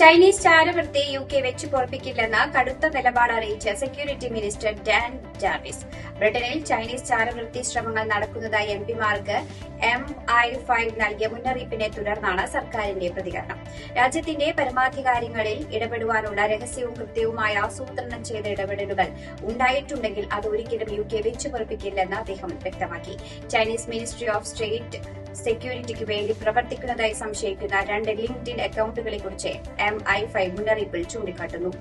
Chinese ചാരവൃത്തി U K വെച്ചു പൊറപ്പിക്കില്ലെന്ന് കടുത്ത നിലപാട് അറിയിച്ച സെക്യൂരിറ്റി മിനിസ്റ്റർ ഡാൻ ജാർവിസ്. ബ്രിട്ടനിൽ ചൈനീസ് ചാരവൃത്തി ശ്രമങ്ങൾ നടക്കുന്നതായി എം പിമാർക്ക് എം ഐ ഫൈവ് നൽകിയ മുന്നറിയിപ്പിനെ തുടർന്നാണ് സർക്കാരിന്റെ പ്രതികരണം. രാജ്യത്തിന്റെ പരമാധികാരങ്ങളിൽ ഇടപെടുവാനുള്ള രഹസ്യവും കൃത്യവുമായ ആസൂത്രണം ചെയ്ത ഇടപെടലുകൾ ഉണ്ടായിട്ടുണ്ടെങ്കിൽ അത് ഒരിക്കലും യു കെ വെച്ചു പൊറപ്പിക്കില്ലെന്ന് അദ്ദേഹം വ്യക്തമാക്കി. ചൈനീസ് മിനിസ്ട്രി ഓഫ് സ്റ്റേറ്റ് സെക്യൂരിറ്റിക്ക് വേണ്ടി പ്രവർത്തിക്കുന്നതായി സംശയിക്കുന്ന രണ്ട് ലിങ്ക്ഡിൻ അക്കൌണ്ടുകളെക്കുറിച്ച് എം ഐ ഫൈവ് മുന്നറിയിപ്പിൽ ചൂണ്ടിക്കാട്ടുന്നു.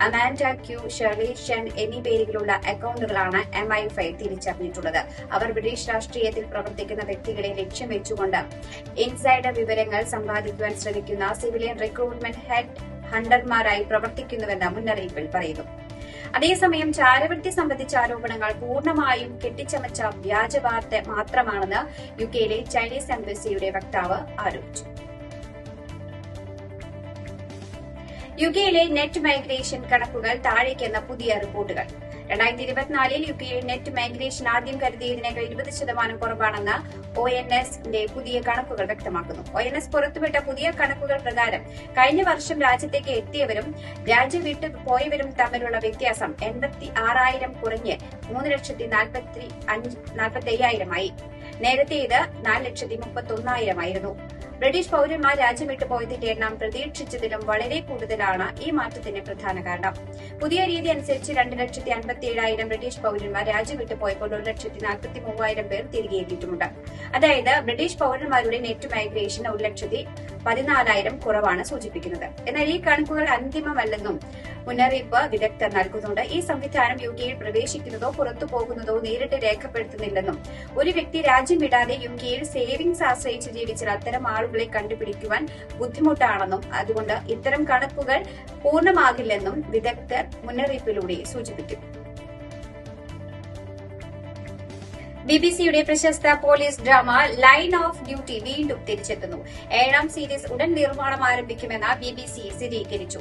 അമാൻഡ ക്യൂ ഷെർലി ഷൻ എന്നീ പേരുകളുള്ള അക്കൌണ്ടുകളാണ് എം ഐ ഫൈവ് തിരിച്ചറിഞ്ഞിട്ടുള്ളത്. അവർ ബ്രിട്ടീഷ് രാഷ്ട്രീയത്തിൽ പ്രവർത്തിക്കുന്ന വ്യക്തികളെ ലക്ഷ്യം വെച്ചുകൊണ്ട് ഇൻസൈഡർ വിവരങ്ങൾ സമ്പാദിക്കുവാൻ ശ്രമിക്കുന്ന സിവിലിയൻ റിക്രൂട്ട്മെന്റ് ഹെഡ് ഹണ്ടർമാരായി പ്രവർത്തിക്കുന്നുവെന്ന് മുന്നറിയിപ്പിൽ പറയുന്നു. അതേസമയം ചാരവൃത്തി സംബന്ധിച്ച ആരോപണങ്ങൾ പൂർണമായും കെട്ടിച്ചമച്ച വ്യാജ വാർത്ത മാത്രമാണെന്ന് യു കെയിലെ ചൈനീസ് എംബസിയുടെ വക്താവ് ആരോപിച്ചു. യു കെയിലെ നെറ്റ് മൈഗ്രേഷൻ കണക്കുകൾ താഴേക്കെന്ന പുതിയ റിപ്പോർട്ടുകൾ. രണ്ടായിരത്തി ഇരുപത്തിനാലിൽ യു കെയിൽ നെറ്റ് മൈഗ്രേഷൻ ആദ്യം കരുതിയതിനേക്കാൾ ഇരുപത് ശതമാനം കുറവാണെന്ന് ഒ എൻ എസിന്റെ പുതിയ കണക്കുകൾ വ്യക്തമാക്കുന്നു. ഒ എൻ എസ് പുറത്തുവിട്ട പുതിയ കണക്കുകൾ പ്രകാരം കഴിഞ്ഞ വർഷം രാജ്യത്തേക്ക് എത്തിയവരും രാജ്യം വിട്ടു പോയവരും തമ്മിലുള്ള വ്യത്യാസം എൺപത്തി ആറായിരം കുറഞ്ഞ് മൂന്ന് ലക്ഷത്തി നാൽപ്പത്തി അഞ്ച് നാൽപ്പത്തി അയ്യായിരമായി. നേരത്തെ ഇത് നാല് ലക്ഷത്തി മുപ്പത്തി ഒന്നായിരമായിരുന്നു ബ്രിട്ടീഷ് പൌരന്മാർ രാജ്യം വിട്ടു പോയതിന്റെ എണ്ണം പ്രതീക്ഷിച്ചതിലും വളരെ കൂടുതലാണ് ഈ മാറ്റത്തിന് പ്രധാന കാരണം. പുതിയ രീതി അനുസരിച്ച് രണ്ട് ലക്ഷത്തി അൻപത്തി ഏഴായിരം ബ്രിട്ടീഷ് പൌരന്മാർ രാജ്യം വിട്ടു പോയപ്പോൾ ഒരു ലക്ഷത്തി നാൽപ്പത്തി മൂവായിരം പേർ തിരികെ എത്തിയിട്ടുമുണ്ട് അതായത് ബ്രിട്ടീഷ് പൌരന്മാരുടെ നെറ്റ് മൈഗ്രേഷൻ ഒരു ലക്ഷത്തി പതിനാലായിരം കുറവാണ് സൂചിപ്പിക്കുന്നത്. എന്നാൽ ഈ കണക്കുകൾ അന്തിമമല്ലെന്നും മുന്നറിയിപ്പ് വിദഗ്ധർ നൽകുന്നുണ്ട്. ഈ സംവിധാനം യു കെയിൽ പ്രവേശിക്കുന്നതോ പുറത്തു പോകുന്നതോ നേരിട്ട് രേഖപ്പെടുത്തുന്നില്ലെന്നും ഒരു വ്യക്തി രാജ്യം വിടാതെ യു കെയിൽ സേവിംഗ്സ് ആശ്രയിച്ച് ജീവിച്ച അത്തരം ആളുകളെ കണ്ടുപിടിക്കുവാൻ ബുദ്ധിമുട്ടാണെന്നും അതുകൊണ്ട് ഇത്തരം കണക്കുകൾ പൂർണമാകില്ലെന്നും വിദഗ്ധർ മുന്നറിയിപ്പിലൂടെ സൂചിപ്പിക്കും ബി ബി സിയുടെ പ്രശസ്ത police drama Line of Duty വീണ്ടും തിരിച്ചെത്തുന്നു. ഏഴാം സീരീസ് ഉടൻ നിർമ്മാണം ആരംഭിക്കുമെന്ന് ബി ബി സി സ്ഥിരീകരിച്ചു.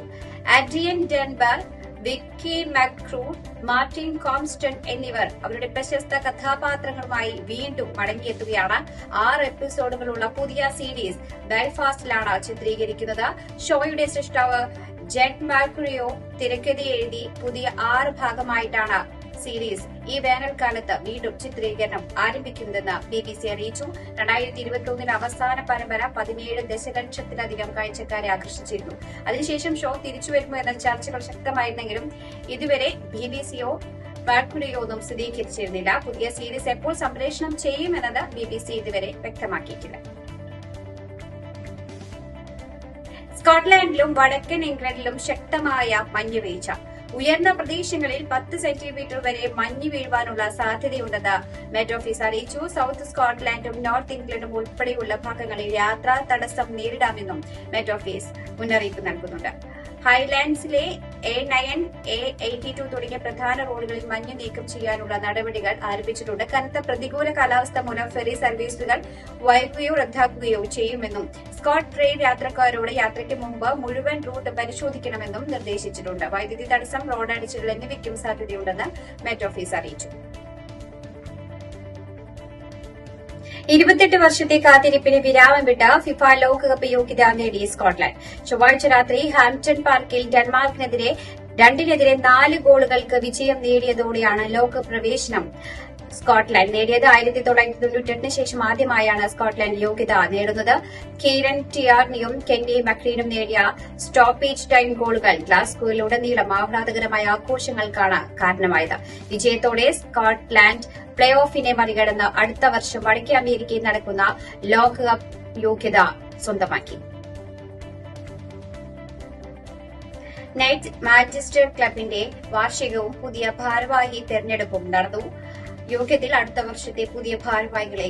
Adrian Dunbar Vicky McClure Martin Compston എന്നിവർ അവരുടെ പ്രശസ്ത കഥാപാത്രങ്ങളുമായി വീണ്ടും മടങ്ങിയെത്തുകയാണ്. ആറ് എപ്പിസോഡുകളുള്ള പുതിയ സീരീസ് ബെൽഫാസ്റ്റിലാണ് ചിത്രീകരിക്കുന്നത്. ഷോയുടെ സൃഷ്ടാവ് ജെറ്റ് മാക്രിയോ തിരക്കഥ എഴുതി പുതിയ ആറ് ഭാഗമായിട്ടാണ് സീരീസ് ഈ വേനൽക്കാലത്ത് വീണ്ടും ചിത്രീകരണം ആരംഭിക്കുന്നതെന്ന് ബി ബി സി അറിയിച്ചു. രണ്ടായിരത്തി ഇരുപത്തിയൊന്നിന് അവസാന പരമ്പര പതിനേഴ് ദശലക്ഷത്തിലധികം കാഴ്ചക്കാരെ ആകർഷിച്ചിരുന്നു. അതിനുശേഷം ഷോ തിരിച്ചുവരുമോ എന്ന ചർച്ചകൾ ശക്തമായിരുന്നെങ്കിലും ഇതുവരെ ബി ബി സിയോ ഒന്നും സ്ഥിരീകരിച്ചിരുന്നില്ല. പുതിയ സീരീസ് എപ്പോൾ സംപ്രേഷണം ചെയ്യുമെന്നത് ബി ബി സി ഇതുവരെ വ്യക്തമാക്കിയിട്ടില്ല. സ്കോട്ട്ലാൻഡിലും വടക്കൻ ഇംഗ്ലണ്ടിലും ശക്തമായ മഞ്ഞുവീഴ്ച. ഉയർന്ന പ്രദേശങ്ങളിൽ പത്ത് സെന്റിമീറ്റർ വരെ മഞ്ഞ് വീഴുവാനുള്ള സാധ്യതയുണ്ടെന്ന് മെറ്റ് ഓഫീസ് അറിയിച്ചു. സൌത്ത് സ്കോട്ട്ലാൻഡും നോർത്ത് ഇംഗ്ലണ്ടും ഉൾപ്പെടെയുള്ള ഭാഗങ്ങളിൽ യാത്രാ തടസ്സം നേരിടാമെന്നും മെറ്റ് ഓഫീസ് മുന്നറിയിപ്പ് നൽകുന്നുണ്ട്. ഹൈലാൻഡ്സിലെ A nine A eighty two തുടങ്ങിയ പ്രധാന റോഡുകളിൽ മഞ്ഞ് നീക്കം ചെയ്യാനുള്ള നടപടികൾ ആരംഭിച്ചിട്ടുണ്ട്. കനത്ത പ്രതികൂല കാലാവസ്ഥ മൂലം ഫെറി സർവീസുകൾ വൈകുകയോ റദ്ദാക്കുകയോ ചെയ്യുമെന്നും സ്കോട്ട് ട്രെയിൻ യാത്രക്കാരോട് യാത്രയ്ക്ക് മുമ്പ് മുഴുവൻ റൂട്ട് പരിശോധിക്കണമെന്നും നിർദ്ദേശിച്ചിട്ടുണ്ട്. വൈദ്യുതി തടസ്സം റോഡ് അടിച്ചിടൽ എന്നിവയ്ക്കും സാധ്യതയുണ്ടെന്ന് മെറ്റ് ഓഫീസ് അറിയിച്ചു. ഇരുപത്തെട്ട് വർഷത്തെ കാത്തിരിപ്പിന് വിരാമം വിട്ട ഫിഫ ലോകകപ്പ് യോഗ്യത നേടിയ സ്കോട്ട്ലൻഡ്. ചൊവ്വാഴ്ച രാത്രി ഹാംപ്ടൺ പാർക്കിൽ ഡെൻമാർക്കിനെതിരെ രണ്ടിനെതിരെ നാല് ഗോളുകൾക്ക് വിജയം നേടിയതോടെയാണ് ലോക പ്രവേശനം. സ്കോട്ട്ലൻഡ് നേടിയത് ആയിരത്തി തൊള്ളായിരത്തി തൊണ്ണൂറ്റെട്ടിന് ശേഷം ആദ്യമായാണ് സ്കോട്ട്ലൻഡ് യോഗ്യത നേടുന്നത്. കീരൻ ടിയാർണിയും കെന്നി മക്രീനും നേടിയ സ്റ്റോപ്പേജ് ടൈം ഗോളുകൾ ഗ്ലാസ്കോയിലുടനീളം ആഹ്ലാദകരമായ ആഘോഷങ്ങൾക്കാണ് കാരണമായത്. വിജയത്തോടെ സ്കോട്ട്ലാൻഡ് പ്ലേ ഓഫിനെ മറികടന്ന് അടുത്ത വർഷം വടക്കേ അമേരിക്കയിൽ നടക്കുന്ന ലോകകപ്പ് യോഗ്യത സ്വന്തമാക്കി. നൈറ്റ് മാഞ്ചസ്റ്റർ ക്ലബിന്റെ വാർഷികവും പുതിയ ഭാരവാഹി തെരഞ്ഞെടുപ്പും നടന്നു. യോഗത്തിൽ അടുത്ത വർഷത്തെ പുതിയ ഭാരവാഹികളെ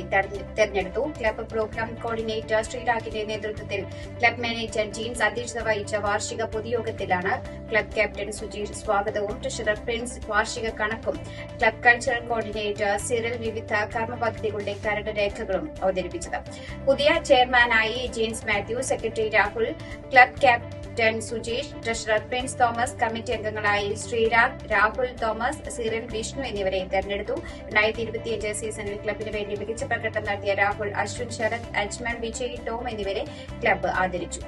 തെരഞ്ഞെടുത്തു. ക്ലബ് പ്രോഗ്രാം കോർഡിനേറ്റർ ശ്രീരാഗിന്റെ നേതൃത്വത്തിൽ ക്ലബ് മാനേജർ ജീൻസ് അധ്യക്ഷത വഹിച്ച വാർഷിക പൊതുയോഗത്തിലാണ് ക്ലബ് ക്യാപ്റ്റൻ സുജീഷ് സ്വാഗതവും. ട്രഷറർ പ്രിൻസ് വാർഷിക കണക്കും. ക്ലബ് കൾച്ചറൽ കോർഡിനേറ്റർ സിറിൽ വിവിധ കർമ്മ പദ്ധതികളുടെ കരട് രേഖകളും അവതരിപ്പിച്ചത്. പുതിയ ചെയർമാനായി James Mathew secretary Rahul club captain captain Sujeesh treasurer Prince Thomas committee അംഗങ്ങളായി ശ്രീരാഗ് രാഹുൽ തോമസ് സിറിൻ വിഷ്ണു എന്നിവരെ തെരഞ്ഞെടുത്തു. രണ്ടായിരത്തി ഇരുപത്തിയഞ്ച് സീസണിൽ ക്ലബിന് വേണ്ടി മികച്ച പ്രകടനം നടത്തിയ രാഹുൽ അശ്വിൻ ശരത് അജ്മൽ വിജയ് ടോം എന്നിവരെ ക്ലബ്ബ് ആദരിച്ചു.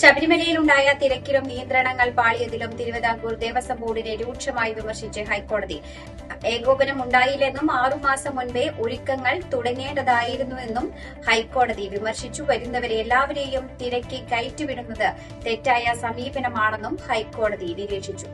ശബരിമലയിലുണ്ടായ തിരക്കിലും നിയന്ത്രണങ്ങൾ പാളിയതിലും തിരുവിതാംകൂർ ദേവസ്വം ബോർഡിനെ രൂക്ഷമായി വിമർശിച്ച് ഹൈക്കോടതി. ഏകോപനം ഉണ്ടായില്ലെന്നും ആറുമാസം മുൻപേ ഒരുക്കങ്ങൾ തുടങ്ങേണ്ടതായിരുന്നുവെന്നും ഹൈക്കോടതി വിമർശിച്ചു. വരുന്നവരെ എല്ലാവരെയും തിരക്കി കയറ്റിവിടുന്നത് തെറ്റായ സമീപനമാണെന്നും ഹൈക്കോടതി നിരീക്ഷിച്ചു.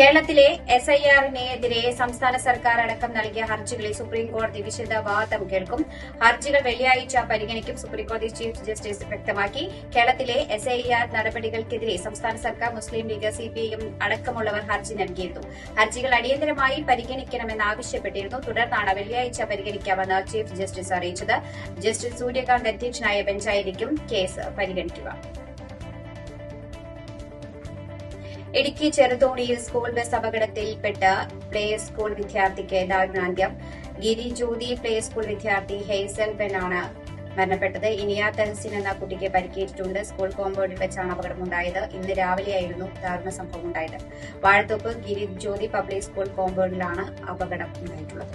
കേരളത്തിലെ എസ് ഐ ആറിനെതിരെ സംസ്ഥാന സർക്കാർ അടക്കം നൽകിയ ഹർജികളിൽ സുപ്രീംകോടതി വിശദ വാദം കേൾക്കും. ഹർജികൾ വെള്ളിയാഴ്ച പരിഗണിക്കും സുപ്രീംകോടതി ചീഫ് ജസ്റ്റിസ് വ്യക്തമാക്കി. കേരളത്തിലെ എസ് ഐ ആർ നടപടികൾക്കെതിരെ സംസ്ഥാന സർക്കാർ മുസ്ലിം ലീഗ് സിപിഐഎം അടക്കമുള്ളവർ ഹർജി നൽകിയിരുന്നു. ഹർജികൾ അടിയന്തരമായി പരിഗണിക്കണമെന്ന് ആവശ്യപ്പെട്ടിരുന്നു തുടർന്നാണ് വെള്ളിയാഴ്ച പരിഗണിക്കാമെന്ന് ചീഫ് ജസ്റ്റിസ് അറിയിച്ചത്. ജസ്റ്റിസ് സൂര്യകാന്ത് അധ്യക്ഷനായ ബെഞ്ചായിരിക്കും കേസ് പരിഗണിക്കുക. ഇടുക്കി ചെറുതോണിയിൽ സ്കൂൾ ബസ് അപകടത്തിൽപ്പെട്ട് പ്ലേ സ്കൂൾ വിദ്യാർത്ഥിക്ക് ദാരുണാന്ത്യം. ഗിരിജ്യോതി പ്ലേ സ്കൂൾ വിദ്യാർത്ഥി ഹേസൽ ബെനാണ് മരണപ്പെട്ടത്. ഇനിയ തെഹസിൻ എന്ന കുട്ടിക്ക് പരിക്കേറ്റിട്ടുണ്ട്. സ്കൂൾ കോമ്പൗണ്ടിൽ വെച്ചാണ് അപകടമുണ്ടായത്. ഇന്ന് രാവിലെയായിരുന്നു ദാരുണ സംഭവം ഉണ്ടായത് വാഴത്തോപ്പ് ഗിരിജ്യോതി പബ്ലിക് സ്കൂൾ കോമ്പൗണ്ടിലാണ് അപകടം ഉണ്ടായിട്ടുള്ളത്